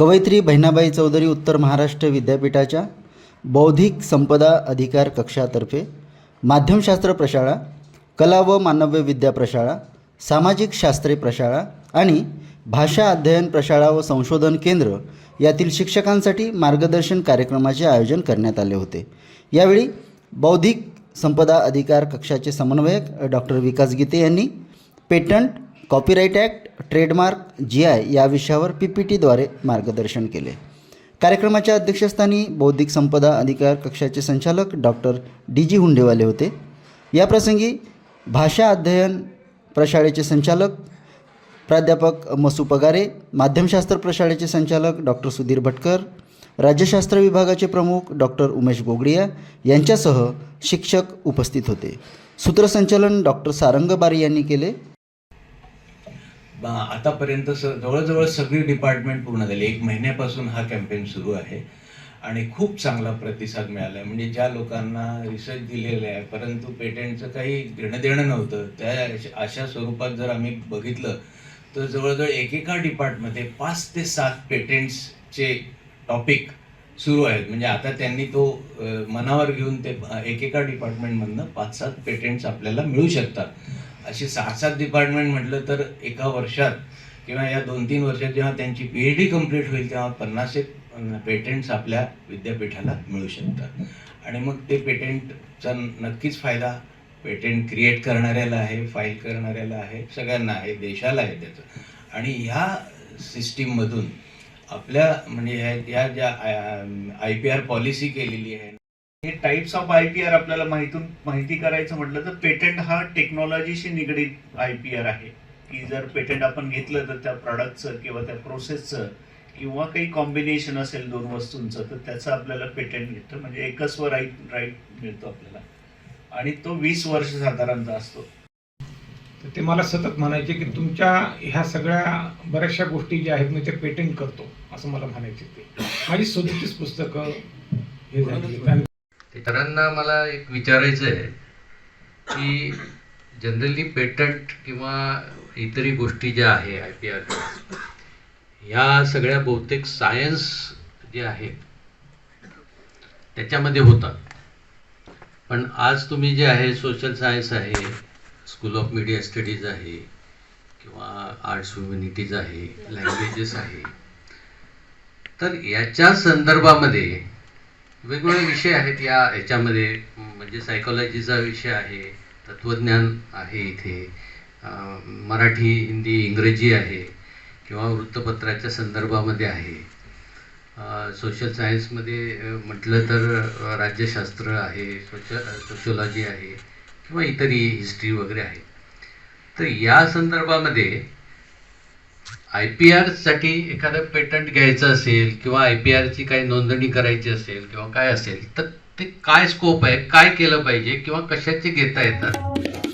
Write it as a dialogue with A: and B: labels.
A: कवयित्री बहिणाबाई चौधरी उत्तर महाराष्ट्र विद्यापीठाच्या बौद्धिक संपदा अधिकार कक्षातर्फे माध्यमशास्त्र प्रशाळा कला व मानव्य विद्या प्रशाळा सामाजिक शास्त्रे प्रशाळा आणि भाषा अध्ययन प्रशाळा व संशोधन केंद्र यातील शिक्षकांसाठी मार्गदर्शन कार्यक्रमाचे आयोजन करण्यात आले होते. यावेळी बौद्धिक संपदा अधिकार कक्षाचे समन्वयक डॉक्टर विकास गीते यांनी patent copyright act trademark G I या विषयावर पी पी टीद्वारे मार्गदर्शन केले. कार्यक्रमाच्या अध्यक्षस्थानी बौद्धिक संपदा अधिकार कक्षाचे संचालक डॉक्टर डी जी हुंडेवाले होते. याप्रसंगी भाषा अध्ययन प्रशाळेचे संचालक प्राध्यापक मसू पगारे माध्यमशास्त्र प्रशाळेचे संचालक डॉक्टर सुधीर भटकर राज्यशास्त्र विभागाचे प्रमुख डॉक्टर उमेश गोगडिया यांच्यासह शिक्षक उपस्थित होते. सूत्रसंचालन डॉक्टर सारंग बारी यांनी केले.
B: आतापर्यंत स जवळजवळ सगळी डिपार्टमेंट पूर्ण झाली. एक महिन्यापासून हा कॅम्पेन सुरू आहे. आणि खूप चांगला प्रतिसाद मिळाला आहे म्हणजे ज्या लोकांना रिसर्च दिलेले आहे परंतु पेटंटचं काही घेणं देणं नव्हतं त्या अशा स्वरूपात जर आम्ही बघितलं तर जवळजवळ एकेका डिपार्टमध्ये पाच ते सात पेटंट्सचे टॉपिक सुरू आहेत. म्हणजे आता त्यांनी तो मनावर घेऊन ते एकेका डिपार्टमेंटमधनं पाच सात पेटंट्स आपल्याला मिळू शकतात. असे सहा सात डिपार्टमेंट म्हटलं तर एका वर्षात किंवा या दोन तीन वर्षात जेव्हा त्यांची पी एच डी कंप्लीट होईल तेव्हा पन्नास एक पेटंट्स आपल्या विद्यापीठाला मिळू शकतात. आणि मग ते पेटंटचा नक्कीच फायदा पेटंट क्रिएट करणाऱ्याला आहे फाईल करणाऱ्याला आहे सगळ्यांना आहे देशाला आहे त्याचं. आणि ह्या सिस्टीममधून आपल्या म्हणजे ह्या ह्या ज्या आय पी आर पॉलिसी केलेली आहे
C: हे types of I P R आपल्याला माहितून माहिती करायचं म्हटलं तर पेटंट हा टेक्नॉलॉजीशी निगडीत आय पी आर आहे. की जर पेटंट आपण घेतलं तर त्या प्रॉडक्टचं किंवा त्या प्रोसेसचं किंवा काही कॉम्बिनेशन असेल दोन वस्तूंचं तर त्याचं आपल्याला पेटंट घेतं म्हणजे एकच वर राईट राईट मिळतो आपल्याला. आणि तो वीस वर्ष साधारणतः असतो.
D: तर ते मला सतत म्हणायचे की तुमच्या ह्या सगळ्या बऱ्याचशा गोष्टी ज्या आहेत मी ते पेटेंट करतो असं मला म्हणायचे ते. माझी सदतीस पुस्तकं हे झाली.
E: इतरांना मला एक विचारायचं आहे की जनरली पेटंट किंवा इतरही गोष्टी ज्या आहे आय पी आर ह्या सगळ्या बहुतेक सायन्स जे आहे त्याच्यामध्ये होतात. पण आज तुम्ही जे आहे सोशल सायन्स आहे स्कूल ऑफ मीडिया स्टडीज आहे किंवा आर्ट्स ह्युमॅनिटीज आहे लँग्वेजेस आहे तर याच्या संदर्भामध्ये वेगवेगळे विषय आहेत या ह्याच्यामध्ये. म्हणजे सायकोलॉजीचा विषय आहे तत्त्वज्ञान आहे इथे. मराठी हिंदी इंग्रजी आहे किंवा वृत्तपत्राच्या संदर्भामध्ये आहे. सोशल सायन्समध्ये म्हटलं तर राज्यशास्त्र आहे सोश सोशोलॉजी आहे किंवा इतरही हिस्ट्री वगैरे आहे. तर या संदर्भामध्ये आय पी आरसाठी एखादं पेटंट घ्यायचं असेल किंवा आय पी आरची काही नोंदणी करायची असेल किंवा काय असेल तर ते काय स्कोप आहे काय केलं पाहिजे किंवा कशाचे घेता येतात?